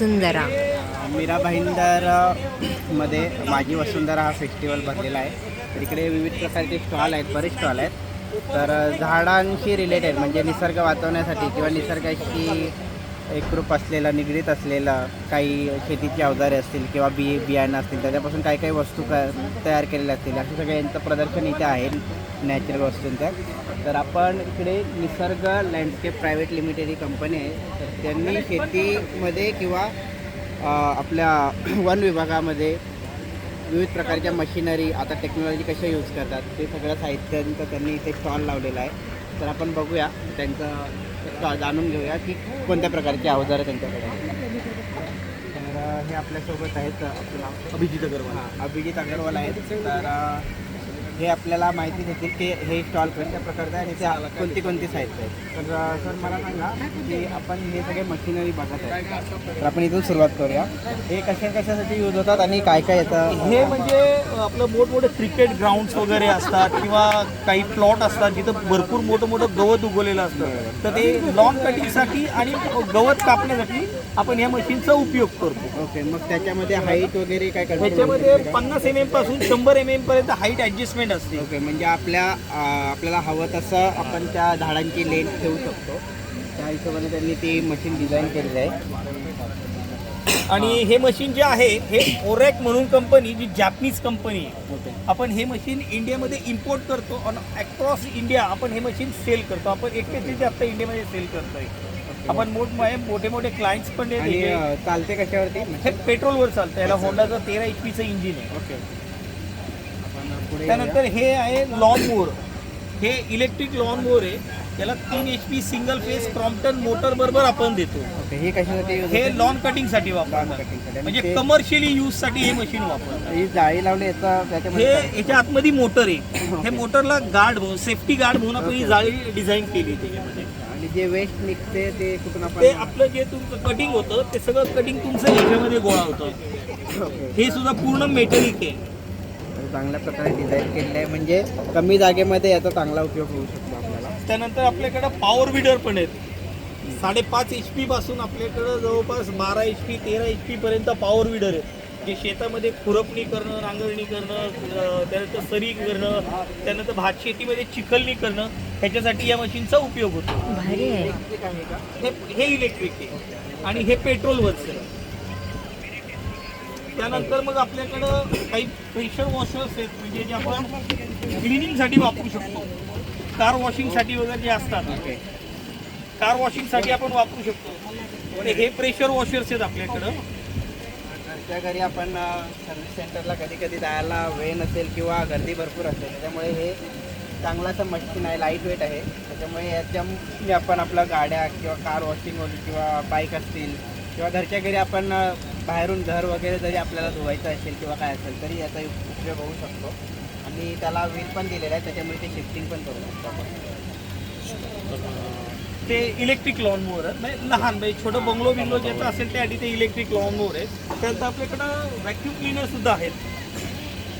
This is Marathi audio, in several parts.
वसुंधरा. मीरा भाईंदरमध्ये माझी वसुंधरा हा फेस्टिवल भरलेला आहे. तर इकडे विविध प्रकारचे स्टॉल आहेत बरेच स्टॉल आहेत. तर झाडांशी रिलेटेड म्हणजे निसर्ग वाचवण्यासाठी किंवा निसर्गाशी एकरूप असलेला निगडीत असलेला काही शेतीची अवजारे असतील किंवा बी बियाणं असतील त्याच्यापासून काही काही वस्तू क तयार केलेल्या असतील. अशा सगळ्यांचं प्रदर्शन इथे आहे नॅचरल वस्तूंचं. तर आपण इकडे निसर्ग लँडस्केप प्रायव्हेट लिमिटेड ही कंपनी आहे. तर त्यांनी शेतीमध्ये किंवा आपल्या वन विभागामध्ये विविध प्रकारच्या मशिनरी आता टेक्नॉलॉजी कशा यूज करतात ते सगळं साहित्यांचं त्यांनी इथे स्टॉल लावलेला आहे. तर आपण बघूया त्यांचं जाणून घेऊया की कोणत्या प्रकारची अवजारं त्यांच्याकडे आहेत. तर हे आपल्यासोबत आहेत आपलं नाव अभिजित अगरवाल हां अभिजित अगरवाल आहेत तर हे आपल्याला माहिती देतील की हे स्टॉल कशा प्रकारचं आहे आणि ते कोणती कोणती साहित्य आहेत. तर सर मला सांगा की आपण हे सगळे मशिनरी बघत आहे तर आपण इथून सुरुवात करूया. हे कशा कशासाठी यूज होतात आणि काय काय येतं? हे म्हणजे आपलं मोठमोठे क्रिकेट ग्राउंड्स वगैरे असतात किंवा काही प्लॉट असतात जिथं भरपूर मोठं मोठं गवत उगवलेलं असतं. तर ते लॉन कटिंगसाठी आणि गवत कापण्यासाठी आपण ह्या मशीनचा उपयोग करतो. ओके मग त्याच्यामध्ये हाईट वगैरे काय का? पन्नास एम एमपासून शंभर एम एम पर्यंत हाईट ऍडजस्टमेंट असते. ओके म्हणजे आपल्या आपल्याला हवं तसं आपण त्या झाडांची लेंथ ठेवू शकतो. त्या हिशोबाने त्यांनी ती मशीन डिझाईन केलेली आहे. आणि हे. मशीन जे आहे हे ओरॅक म्हणून कंपनी जी जॅपनीज कंपनी आहे. ओके. आपण हे मशीन इंडियामध्ये इम्पोर्ट करतो आणि अक्रॉस इंडिया आपण हे मशीन सेल करतो. आपण एकटेच आता इंडियामध्ये सेल करतोय. आपण मोठ मोठे मोठे क्लायंट्स पण आणि. अ, चालते कशावरती? हे पेट्रोलवर चालतं. याला होंडाचं तेरा एच पीचं इंजिन आहे. ओके. त्यानंतर हे आहे लॉन मोर हे इलेक्ट्रिक लॉन मोर आहे. याला तीन H P single phase Crompton motor बरोबर आपण देतो. ओके हे कशासाठी हे? लॉन कटिंगसाठी वापरतात. आणि म्हणजे कमर्शियली यूजसाठी हे मशीन वापरतात. ही जाळी लावली याचा हे? याच्या आतमध्ये मोटर आहे. हे मोटरला गार्ड म्हणून सेफ्टी गार्ड म्हणून आपण ही जाळी डिझाईन केली त्याच्यामध्ये. आणि जे वेस्ट निघते ते कुठून ते आपलं जे तुमचं कटिंग होतं ते सगळं कटिंग तुमचं याच्यामध्ये गोळा होतं. हे सुद्धा पूर्ण मेटलिक आहे. चांगल्या प्रकारे डिझाईन केलेलं आहे. म्हणजे कमी जागेमध्ये याचा चांगला उपयोग होऊ शकतो आपल्याला. त्यानंतर आपल्याकडं पॉवर विडर पण आहेत. साडेपाच एच पी पासून आपल्याकडं जवळपास बारा एच पी तेरा एच पी पर्यंत पॉवर विडर आहेत. जे शेतामध्ये खुरपणी करणं नांगरणी करणं त्यानंतर सरी करणं त्यानंतर भात शेतीमध्ये चिखलणी करणं ह्याच्यासाठी या मशीनचा उपयोग होतो. भारी आहे. हे हे इलेक्ट्रिक आहे. आणि हे पेट्रोलवरचं आहे. त्यानंतर मग आपल्याकडं काही प्रेशर वॉशर्स आहेत म्हणजे जे आपण क्लिनिंगसाठी वापरू शकतो. कार वॉशिंगसाठी वगैरे जे असतात. कार वॉशिंगसाठी आपण वापरू शकतो. हे प्रेशर वॉशर्स आहेत आपल्याकडं. घरच्या घरी आपण सर्व्हिस सेंटरला कधी कधी जायला वेळ नसेल किंवा गर्दी भरपूर असेल त्याच्यामुळे हे चांगलाचं मशीन आहे लाइट वेट आहे. त्याच्यामुळे याच्यामुळे आपण आपल्या गाड्या किंवा कार वॉशिंग वगैरे किंवा बाईक असतील किंवा घरच्या घरी आपण बाहेरून घर वगैरे जरी आपल्याला धुवायचं असेल किंवा काय असेल तरी याचा उपयोग होऊ शकतो. आणि त्याला व्हील पण दिलेला आहे त्याच्यामुळे ते शिफ्टिंग पण करू शकतो आपण. ते इलेक्ट्रिक लॉन मोवर आहे म्हणजे लहान म्हणजे छोटं बंगलो बिंगलो ज्याचं असेल त्यासाठी ते इलेक्ट्रिक लॉन मोवर आहे त्यानंतर आपल्याकडं व्हॅक्यूम क्लिनर सुद्धा आहेत.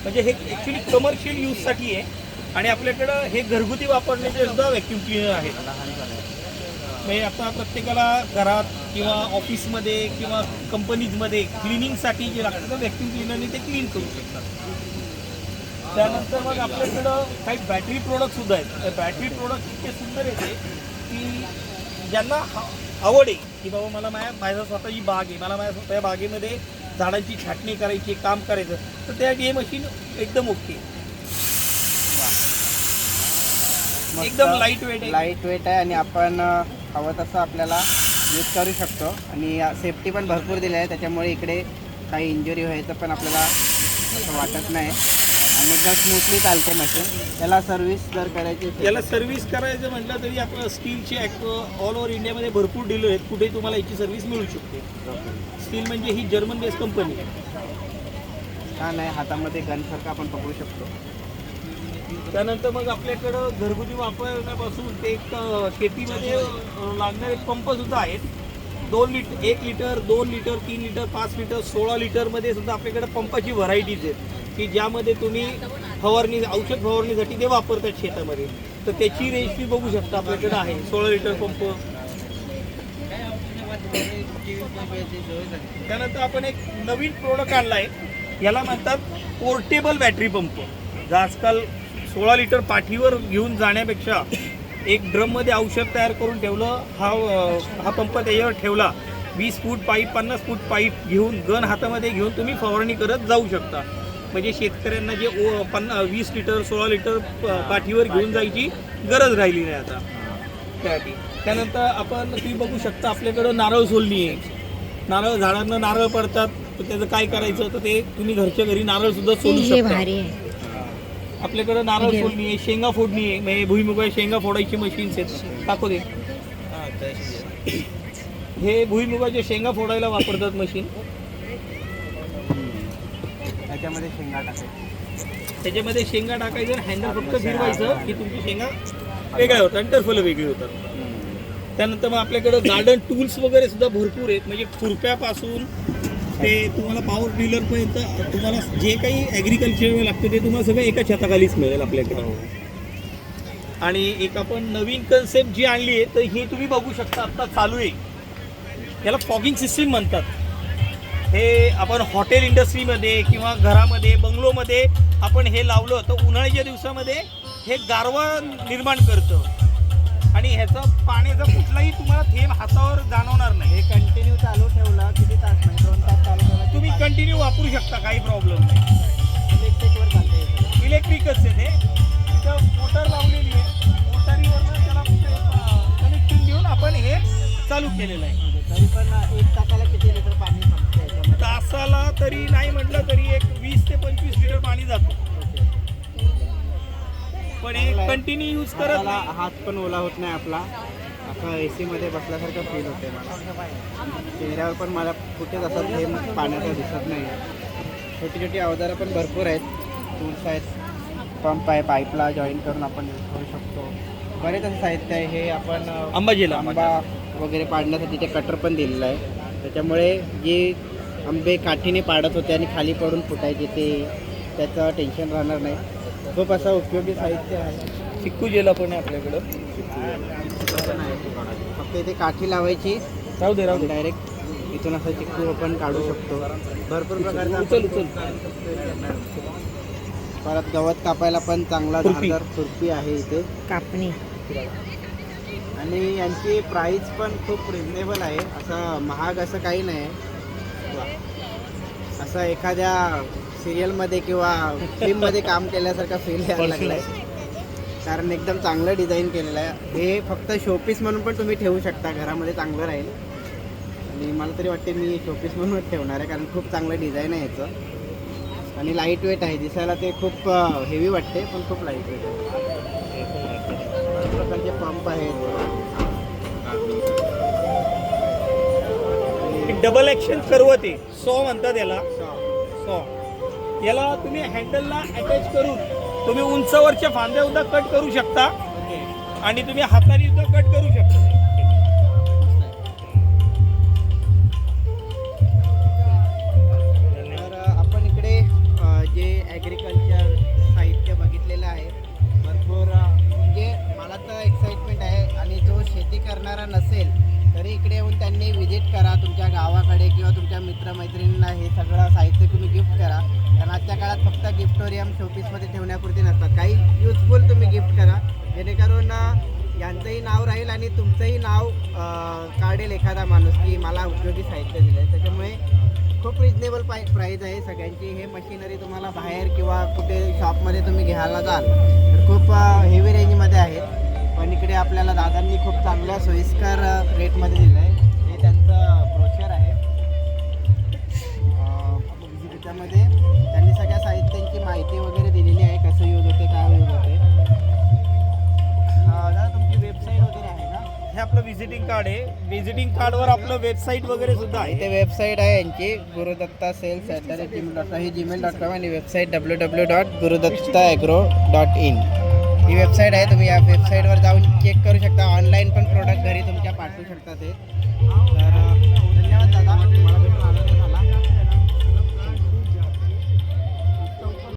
म्हणजे हे ॲक्च्युली कमर्शियल यूजसाठी आहे. आणि आपल्याकडं हे घरगुती वापरण्याचे सुद्धा व्हॅक्यूम क्लिनर आहेत. म्हणजे आता प्रत्येकाला घरात किंवा ऑफिसमध्ये किंवा कंपनीजमध्ये क्लिनिंगसाठी जे लागतं तर व्हॅक्यूम क्लिनरने ते क्लीन करू शकतात. त्यानंतर मग आपल्याकडं काही बॅटरी प्रोडक्ट सुद्धा आहेत. बॅटरी प्रोडक्ट इतके सुंदर येते की ज्यांना आवड आहे की बाबा मला माझ्या माझ्या स्वतःची बाग आहे मला माझ्या स्वतः बागेमध्ये झाडांची छाटणी करायची काम करायचं तर त्यासाठी हे मशीन एकदम ओके एकदम लाइट वेट आहे. लाइट वेट आहे आणि आपण हवं तसं आपल्याला यूज करू शकतो. आणि सेफ्टी पण भरपूर दिली आहे. त्याच्यामुळे इकडे काही इंजुरी व्हायचं पण आपल्याला असं वाटत नाही. आणि एकदम स्मूथली चालते मशीन त्याला सर्व्हिस जर करायची याला सर्व्हिस करायचं म्हटलं तरी आपलं स्टीलचे ऑल ओव्हर इंडियामध्ये भरपूर डीलर आहेत. कुठे तुम्हाला याची सर्व्हिस मिळू शकते. स्टील म्हणजे ही जर्मन बेस्ड कंपनी आहे छान आहे. हातामध्ये गनसारखं आपण पकडू शकतो. त्यानंतर मग आपल्याकडं घरगुती वापरण्यापासून ते एक शेतीमध्ये लागणारे पंप सुद्धा आहेत. दोन लिटर एक लिटर दोन लिटर तीन लिटर पाच लिटर सोळा लिटरमध्ये सुद्धा आपल्याकडे पंपाची व्हरायटीज आहेत. की ज्यामध्ये तुम्ही फवारणी औषध फवारणीसाठी ते वापरतात शेतामध्ये. तर त्याची रेसिपी बघू शकता आपल्याकडे आहे. सोळा लिटर पंप. त्यानंतर आपण एक नवीन प्रोडक्ट आणला आहे याला म्हणतात पोर्टेबल बॅटरी पंप जर आजकाल सोळा लिटर पाठीवर घेऊन जाण्यापेक्षा एक ड्रममध्ये औषध तयार करून ठेवलं हा हा पंप त्याच्यावर ठेवला. वीस फूट पाईप पन्नास फूट पाईप घेऊन गन हातामध्ये घेऊन तुम्ही फवारणी करत जाऊ शकता. म्हणजे शेतकऱ्यांना जे ओ पन्ना वीस लिटर सोळा लिटर पाठीवर घेऊन जायची गरज राहिली नाही आता. त्यासाठी. त्यानंतर आपण तुम्ही बघू शकता आपल्याकडं नारळ सोलणी आहे. नारळ झाडांना नारळ पडतात. तर त्याचं काय करायचं? तर ते तुम्ही घरच्या घरी नारळ सुद्धा सोलू हे शकता. भारी आहे. आपल्याकडं नारळ. फोडणी आहे शेंगा फोडणी आहे म्हणजे भुईमुगा शेंगा फोडायची मशीन्स आहेत. टाकू दे हे भुईमुगाच्या शेंगा फोडायला वापरतात मशीन त्याच्यामध्ये शेंगा टाकायची त्याच्यामध्ये शेंगा टाकायचं हँडल फक्त फिरवायचं की तुमची शेंगा वेगळ्या होतात आणि टरफलं वेगळी होतात. त्यानंतर मग आपल्याकडं गार्डन टूल्स वगैरे सुद्धा भरपूर आहेत. म्हणजे खुरप्यापासून ते तुम्हाला पॉवर ड्रिलरपर्यंत तुम्हाला जे काही ॲग्रिकल्चर लागतं ते तुम्हाला सगळं एका छताखालीच मिळेल आपल्याकडे. आणि एक आपण नवीन कन्सेप्ट जी आणली आहे तर ही तुम्ही बघू शकता आत्ता चालू आहे. याला फॉगिंग सिस्टीम म्हणतात. हे आपण हॉटेल इंडस्ट्रीमध्ये किंवा घरामध्ये बंगलोमध्ये आपण हे लावलं तर उन्हाळ्याच्या दिवसामध्ये हे गारवा निर्माण करतं. आणि ह्याचा पाण्याचा कुठलाही तुम्हाला थेंब हातावर जाणवणार काही प्रॉब्लेम नाही. इलेक्ट्रिकच आहे ते. तिथं मोटर लावलेली आहे. मोटारीवरनं त्याला कनेक्शन देऊन आपण हे चालू केलेलं आहे. तरी पण एक तासाला किती लिटर पाणी संपतं तासाला तरी नाही म्हटलं तरी एक वीस ते पंचवीस लिटर पाणी जातं. पण हे कंटिन्यू यूज करत नाही. हात पण ओला होत नाही आपला. असं ए मध्ये बसल्यासारखं फील होते मला. चेहऱ्यावर पण मला कुठेच असं थेंब पाण्याचा दिसत नाही छोटी छोटी अवजारं पण भरपूर आहेत. टूल्स आहेत. पंप आहे पाईपला जॉईन करून आपण यूज करू शकतो. बरेच असं साहित्य आहे. हे आपण अंबाजीला आंबा वगैरे पाडण्यासाठी ते कटर पण दिलेलं आहे. त्याच्यामुळे जे आंबे काठीने पाडत होते आणि खाली पडून फुटायचे ते त्याचं टेन्शन राहणार नाही. खूप असं उपयोगी साहित्य आहे. चिक्कू जेला पण आहे आपल्याकडं. फक्त इथे काठी लावायची. राहू दे राहू डायरेक्ट इथून असं चिक्कू आपण काढू शकतो. भरपूर प्रकारचा परत गवत कापायला पण चांगला. धारदार खुरपी आहे इथे. कापणी. आणि यांची प्राइस पण खूप रिझनेबल आहे. असं महाग असं काही नाही. असं एखाद्या सिरियलमध्ये किंवा फिल्ममध्ये काम केल्यासारखं फील यायला लागलं आहे कारण एकदम चांगलं डिझाईन केलेलं आहे. हे फक्त शोपीस म्हणून पण तुम्ही ठेवू शकता. घरामध्ये चांगलं राहील. आणि मला तरी वाटते मी शोपीस म्हणूनच ठेवणार आहे कारण खूप चांगलं डिझाईन आहे याचं. आणि लाइट वेट आहे दिसायला ते खूप हेवी वाटते पण खूप लाइट वेट आहे प्रकारचे पंप आहेत. डबल ॲक्शन करवत. आहे सॉ म्हणतात याला. सॉ. याला तुम्ही हँडलला अटॅच करून तुम्ही उंचावरच्या फांद्या सुद्धा कट करू शकता. आणि तुम्ही हाताने सुद्धा कट करू शकता. किंवा तुमच्या मित्रमैत्रिणींना हे सगळं साहित्य तुम्ही गिफ्ट करा. कारण आजच्या काळात फक्त गिफ्टोरियम शोपीसमध्ये ठेवण्यापुरती नसतात. काही युजफुल तुम्ही गिफ्ट करा. जेणेकरून यांचंही नाव राहील आणि तुमचंही नाव काढेल एखादा माणूस की मला उपयोगी साहित्य दिलं आहे त्याच्यामुळे खूप रिजनेबल पाय प्राईज आहे. सगळ्यांची हे मशिनरी तुम्हाला बाहेर किंवा कुठे शॉपमध्ये तुम्ही घ्यायला जाल तर खूप हेवी रेंजमध्ये आहेत पण इकडे आपल्याला दादांनी खूप चांगल्या सोयीस्कर रेटमध्ये दिलं आहे व्हिजिटिंग कार्डवर आपलं वेबसाईट वगैरे सुद्धा इथे वेबसाईट आहे यांची Gurudatta sales at the Gmail dot he Gmail dot com आणि website W W dot Gurudatta agro dot in he website आहे तुम्ही या वेबसाईटवर जाऊन चेक करू शकता. ऑनलाईन पण प्रोडक्ट घरी तुमच्या पाठवू शकता ते. तर धन्यवाद दादा.